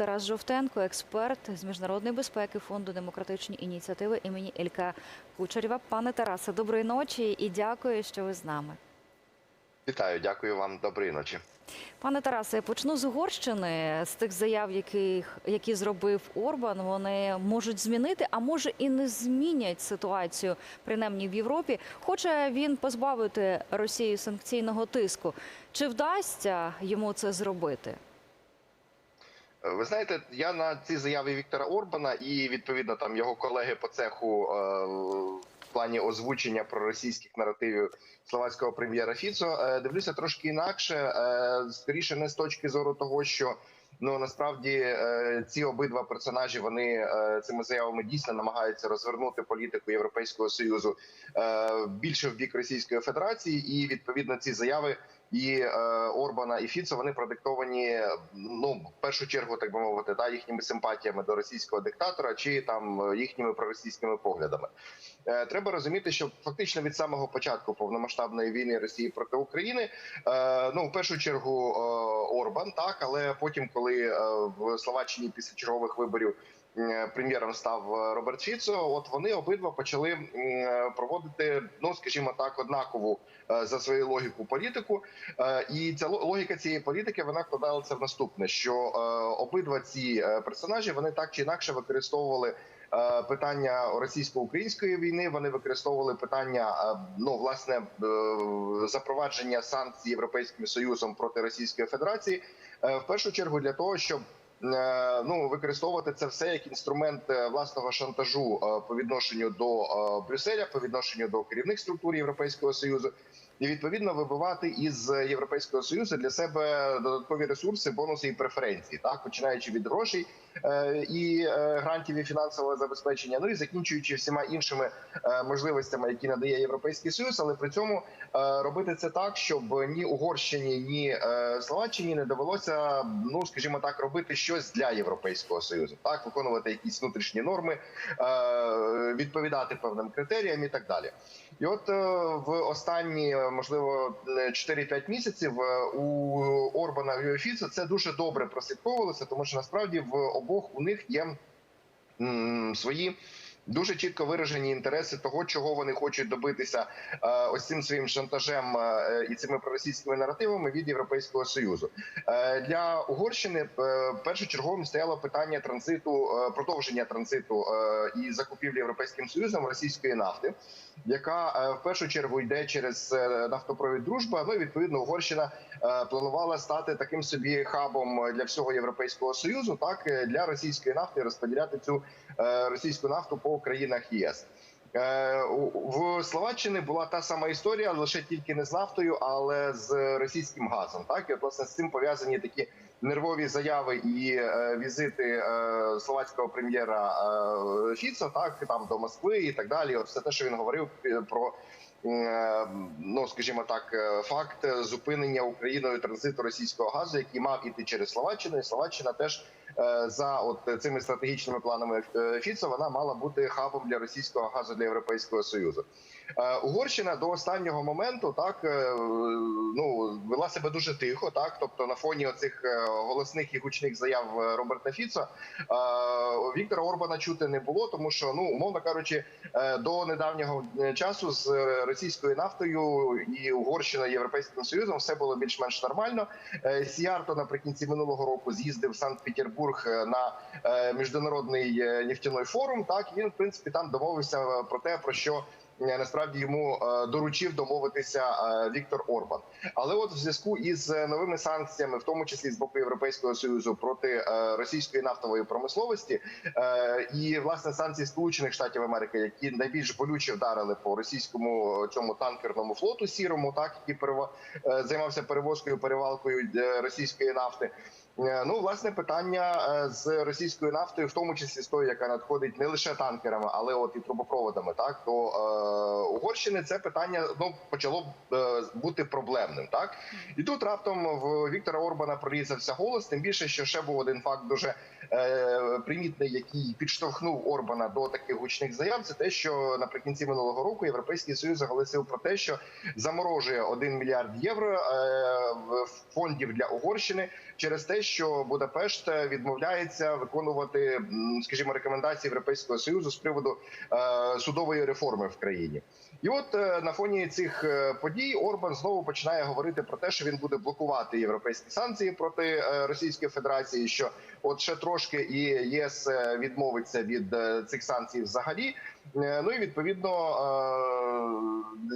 Тарас Жовтенко, експерт з міжнародної безпеки фонду демократичні ініціативи імені Ілька Кучерєва. Пане Тарасе, доброї ночі і дякую, що ви з нами. Вітаю, дякую вам. Доброї ночі. Пане Тарасе, я почну з Угорщини з тих заяв, яких які зробив Орбан. Вони можуть змінити, а може і не змінять ситуацію, принаймні в Європі. Хоче він позбавити Росію санкційного тиску. Чи вдасться йому це зробити? Ви знаєте, я на ці заяви Віктора Орбана і відповідно там його колеги по цеху е, в плані озвучення проросійських наративів словацького прем'єра Фіцо е, дивлюся трошки інакше, е, скоріше не з точки зору того, що. Ну насправді ці обидва персонажі вони цими заявами дійсно намагаються розвернути політику Європейського союзу більше в бік Російської Федерації, і відповідно ці заяви і е, Орбана і Фіцо вони продиктовані ну в першу чергу, так би мовити, та їхніми симпатіями до російського диктатора чи там е, їхніми проросійськими поглядами. Е, треба розуміти, що фактично від самого початку повномасштабної війни Росії проти України, е, ну в першу чергу е, Орбан, так але потім, коли е, в Словаччині після чергових виборів. Е, Прем'єром став е, Роберт Фіцо. От вони обидва почали е, проводити, ну скажімо так, однакову за свою логіку політику. І ця ло- логіка цієї політики вона вкладалася в наступне: що обидва ці персонажі вони так чи інакше використовували. Питання російсько-української війни вони використовували питання ну власне запровадження санкцій Європейським Союзом проти Російської Федерації в першу чергу для того, щоб ну використовувати це все як інструмент е, власного шантажу е, по відношенню до е, Брюсселя, по відношенню до керівних структур Європейського союзу, і відповідно вибивати із Європейського союзу для себе додаткові ресурси, бонуси і преференції, так? Починаючи від грошей е, і е, грантів і фінансового забезпечення, ну і закінчуючи всіма іншими е, можливостями, які надає Європейський Союз, але при цьому е, робити це так, щоб ні Угорщині, ні е, Словаччині не довелося, ну скажімо так, робити щось для Європейського союзу, так виконувати якісь внутрішні норми, е, відповідати певним критеріям і так далі. І от е, в останні е, можливо е, 4-5 місяців у Орбана і Фіца це дуже добре прослідковувалося, тому що насправді в обох у них є свої. Дуже чітко виражені інтереси того, чого вони хочуть добитися е, ось цим своїм шантажем е, і цими проросійськими наративами від Європейського союзу. Е, Для Угорщини першочерговим стояло питання транзиту, продовження транзиту і закупівлі європейським союзом російської нафти, яка в першу чергу йде через нафтопровід дружба. Ну і відповідно Угорщина планувала стати таким собі хабом для всього європейського союзу, так для російської нафти розподіляти цю російську нафту по країнах ЄС. Е, В Словаччині була та сама історія, лише тільки не з нафтою, але з російським газом. Так і власне з цим пов'язані такі нервові заяви і е, візити е, словацького прем'єра Фіцо, так там до Москви і так далі. От все те, що він говорив про. Ну, скажімо так, факт зупинення Україною транзиту російського газу, який мав іти через Словаччину, і Словаччина теж за от цими стратегічними планами е, Фіцо вона мала бути хабом для російського газу для Європейського союзу. Е, Угорщина до останнього моменту так е, ну вела себе дуже тихо, так тобто на фоні оцих е, голосних і гучних заяв е, Роберта Фіцо е, Віктора Орбана чути не було, тому що ну умовно кажучи, е, до недавнього е, часу з е, російською нафтою і Угорщиною Європейським Союзом все було більш-менш нормально. Е, Сіарто наприкінці минулого року з'їздив в Санкт-Петербург е, на е, міжнародний е, нефтяний форум. Так і він в принципі там домовився про те, про що. Насправді йому доручив домовитися Віктор Орбан, але от в зв'язку із новими санкціями, в тому числі з боку Європейського союзу проти російської нафтової промисловості, і власне санкції Сполучених Штатів Америки, які найбільш болюче вдарили по російському цьому танкерному флоту сірому, так який е, займався перевозкою перевалкою російської нафти. Е, Ну, власне, питання е, з російською нафтою, в тому числі з тою, яка надходить не лише танкерами, але от і трубопроводами, так то е, Угорщини, це питання ну почало б е, бути проблемним. Так і тут раптом в Віктора Орбана прорізався голос. Тим більше, що ще був один факт дуже примітний, який підштовхнув Орбана до таких гучних заяв. Це те, що наприкінці минулого року Європейський Союз оголосив про те, що заморожує 1 мільярд євро е, в фондів для Угорщини через те, що Будапешт е, відмовляється виконувати, скажімо, рекомендації Європейського союзу з приводу е, судової реформи в країні. І от е, на фоні цих е, подій Орбан знову починає говорити про те, що він буде блокувати європейські санкції проти е, Російської Федерації. Що от ще трошки і ЄС відмовиться від цих санкцій взагалі. Ну і відповідно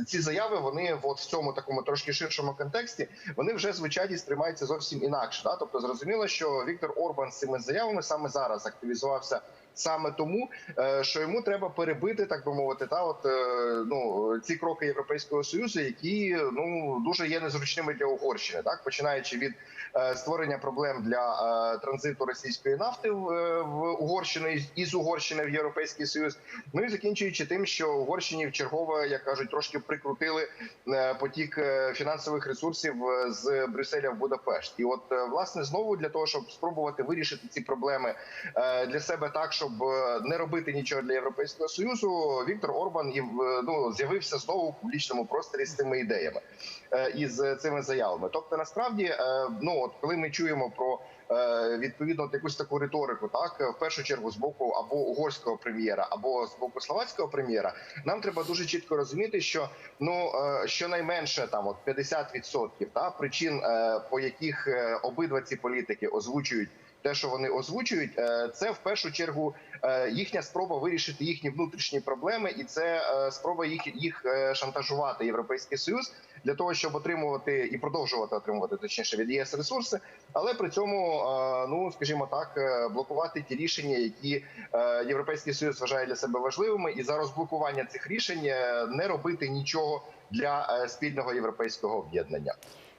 ці заяви вони от в цьому такому трошки ширшому контексті вони вже звичайно сприймаються зовсім інакше. Да? Тобто зрозуміло, що Віктор Орбан з цими заявами саме зараз активізувався. Саме тому, е, що йому треба перебити, так би мовити, та от е, ну ці кроки Європейського союзу, які ну дуже є незручними для Угорщини, так починаючи від е, створення проблем для транзиту російської нафти в, Угорщину із- Угорщини в Європейський Союз. Ну і закінчуючи тим, що Угорщині в чергове, як кажуть, трошки прикрутили потік фінансових ресурсів з Брюсселя в Будапешт. І от власне знову для того, щоб спробувати вирішити ці проблеми для себе так, щоб е, не робити нічого для європейського союзу, Віктор Орбан і в- ну з'явився знову в публічному просторі з цими ідеями е, і з цими заявами. Тобто, насправді, е, ну от коли ми чуємо про е, відповідно якусь таку риторику, так в першу чергу з боку або угорського прем'єра, або з боку словацького прем'єра, нам треба дуже чітко розуміти, що ну е, щонайменше там от 50% та причин, е, по яких е, обидва ці політики озвучують. Те, що вони озвучують, е, це в першу чергу е, їхня спроба вирішити їхні внутрішні проблеми, і це е, спроба їх їх шантажувати європейський союз для того, щоб отримувати і продовжувати отримувати точніше від ЄС ресурси, але при цьому, ну скажімо так, блокувати ті рішення, які європейський союз вважає для себе важливими, і за розблокування цих рішень не робити нічого для спільного європейського об'єднання.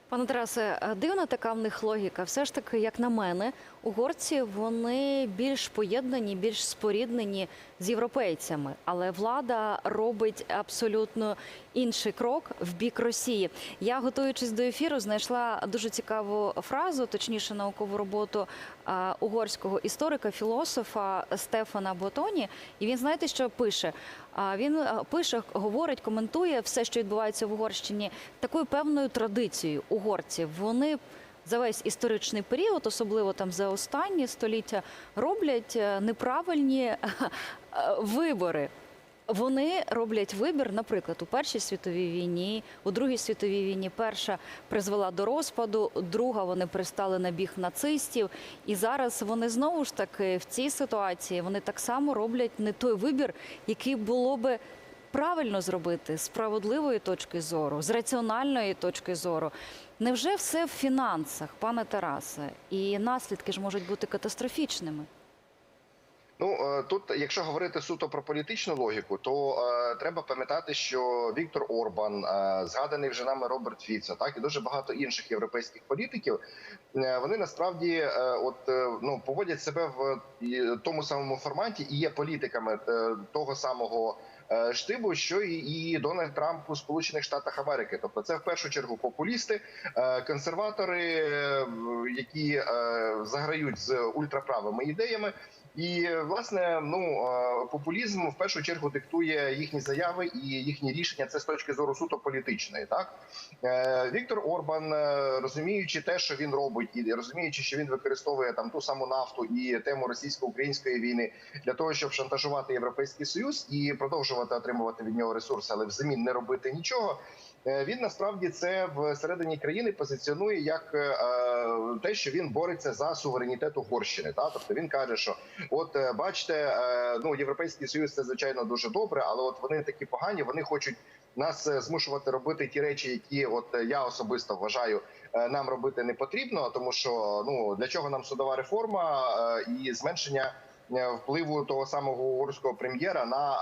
Пане Тарасе, дивна така в них логіка. Все ж таки, як на мене, угорці вони більш поєднані, більш споріднені з європейцями, але влада робить абсолютно інший крок в бік Росії. Я, готуючись до ефіру, знайшла дуже цікаву фразу, точніше наукову роботу угорського історика, філософа Стефана Ботоні. І він знаєте, що пише? А він пише, говорить, коментує все, що відбувається в Угорщині, такою певною традицією угорців. Вони за весь історичний період, особливо там за останні століття, роблять е, неправильні е, вибори. Вони роблять вибір, наприклад, у Першій світовій війні, у Другій світовій війні перша призвела до розпаду, друга вони пристали на біг нацистів. І зараз вони знову ж таки в цій ситуації вони так само роблять не той вибір, який було би правильно зробити з справедливої точки зору, з раціональної точки зору. Невже все в фінансах, пане Тарасе? І наслідки ж можуть бути катастрофічними. Ну е, тут, якщо говорити суто про політичну логіку, то е, треба пам'ятати, що Віктор Орбан, е, згаданий вже нами Роберт Фіцо, так і дуже багато інших європейських політиків, е, вони насправді е, от е, ну поводять себе в і, тому самому форматі і є політиками е, того самого. Е, Штибу, що і, Дональд Трамп у Сполучених Штатах Америки, тобто це в першу чергу популісти, е, консерватори, е, які е, заграють з ультраправими ідеями, і власне, ну популізм в першу чергу диктує їхні заяви і їхні рішення. Це з точки зору суто політичної. Так Е, Віктор Орбан, е, розуміючи те, що він робить, і розуміючи, що він використовує там ту саму нафту і тему російсько-української війни для того, щоб шантажувати європейський союз і продовжувати отримувати від нього ресурси, але взамін не робити нічого. Е, Він насправді це всередині країни позиціонує як е, е, те, що він бореться за суверенітет Угорщини. Та тобто він каже, що от бачите, ну європейський союз це звичайно дуже добре, але от вони такі погані, вони хочуть нас змушувати робити ті речі, які от я особисто вважаю нам робити не потрібно, тому що ну для чого нам судова реформа і зменшення. Е, Впливу того самого угорського прем'єра на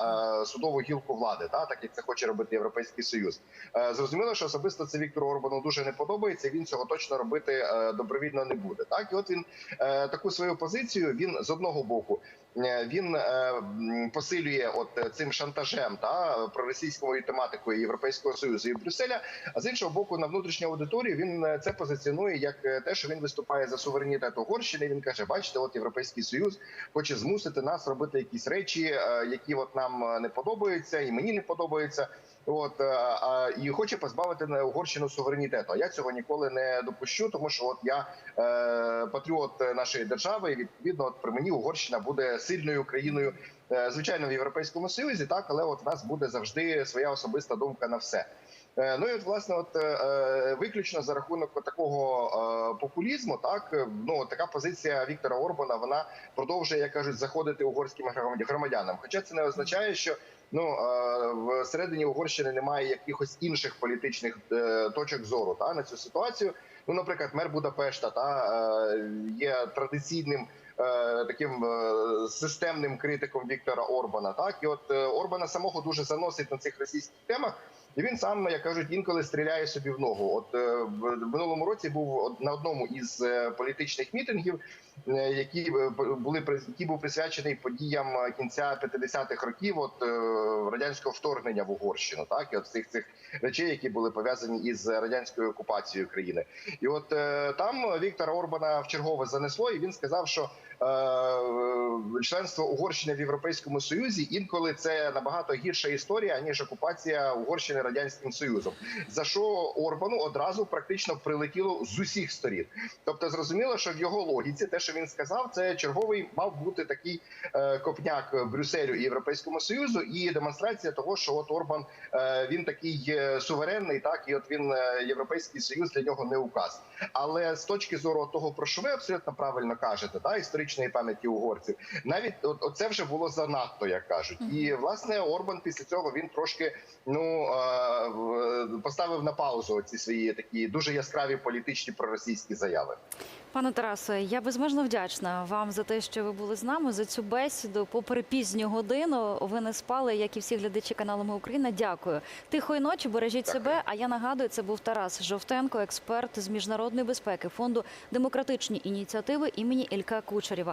е, судову гілку влади, та так як це хоче робити європейський союз. Е, зрозуміло, що особисто це Віктору Орбану дуже не подобається. Він цього точно робити добровільно не буде. Так і от він таку свою позицію. Він з одного боку він е, посилює от е, цим шантажем та проросійською тематикою Європейського союзу і Брюсселя. А з іншого боку, на внутрішню аудиторію він е, це позиціонує як е, те, що він виступає за суверенітет Угорщини. Він каже: бачите, от європейський союз хоче змусити нас робити якісь речі, е, які от нам е, не подобаються, і мені не подобаються. От е, а, і хоче позбавити на Угорщину суверенітету. А я цього ніколи не допущу, тому що от я е, патріот нашої держави. І відповідно, от при мені Угорщина буде сильною країною, е, звичайно, в Європейському Союзі, так але от в нас буде завжди своя особиста думка на все. Е, Ну і от власне, от е, виключно за рахунок такого популізму, так ну така позиція Віктора Орбана вона продовжує, як кажуть, заходити угорським громадянам. Хоча це не означає, що ну в середині Угорщини немає якихось інших політичних е, точок зору та на цю ситуацію. Ну, наприклад, мер Будапешта та е, є традиційним. е, Таким системним критиком Віктора Орбана, так і от Орбана самого дуже заносить на цих російських темах, і він сам, як кажуть, інколи стріляє собі в ногу. От е, в минулому році був на одному із е, політичних мітингів, е, які були який був присвячений подіям кінця 50-х років, от радянського вторгнення в Угорщину, так і от всіх цих речей, які були пов'язані із радянською окупацією країни. І от там Віктора Орбана в чергове занесло, і він сказав, що членство Угорщини в Європейському Союзі інколи це набагато гірша історія ніж окупація Угорщини радянським Союзом. За що Орбану одразу практично прилетіло з усіх сторін. Тобто, зрозуміло, що в його логіці те, що він сказав, це черговий мав бути такий е, копняк Брюсселю і Європейському Союзу, і демонстрація того, що от Орбан е, він такий е, суверенний, так і от він європейський союз для нього не указ. Але з точки зору того, про що ви абсолютно правильно кажете, да, історичної пам'яті угорців, навіть от, це вже було занадто, як кажуть. І власне Орбан після цього він трошки ну поставив на паузу ці свої такі дуже яскраві політичні проросійські заяви. Пане Тарасе, я безмежно вдячна вам за те, що ви були з нами за цю бесіду. Попри пізню годину, ви не спали, як і всі глядачі каналу Ми Україна. Дякую. Тихої ночі, бережіть Дякую. себе. А я нагадую, це був Тарас Жовтенко, експерт з міжнародної безпеки фонду демократичні ініціативи імені Ілька Кучерєва.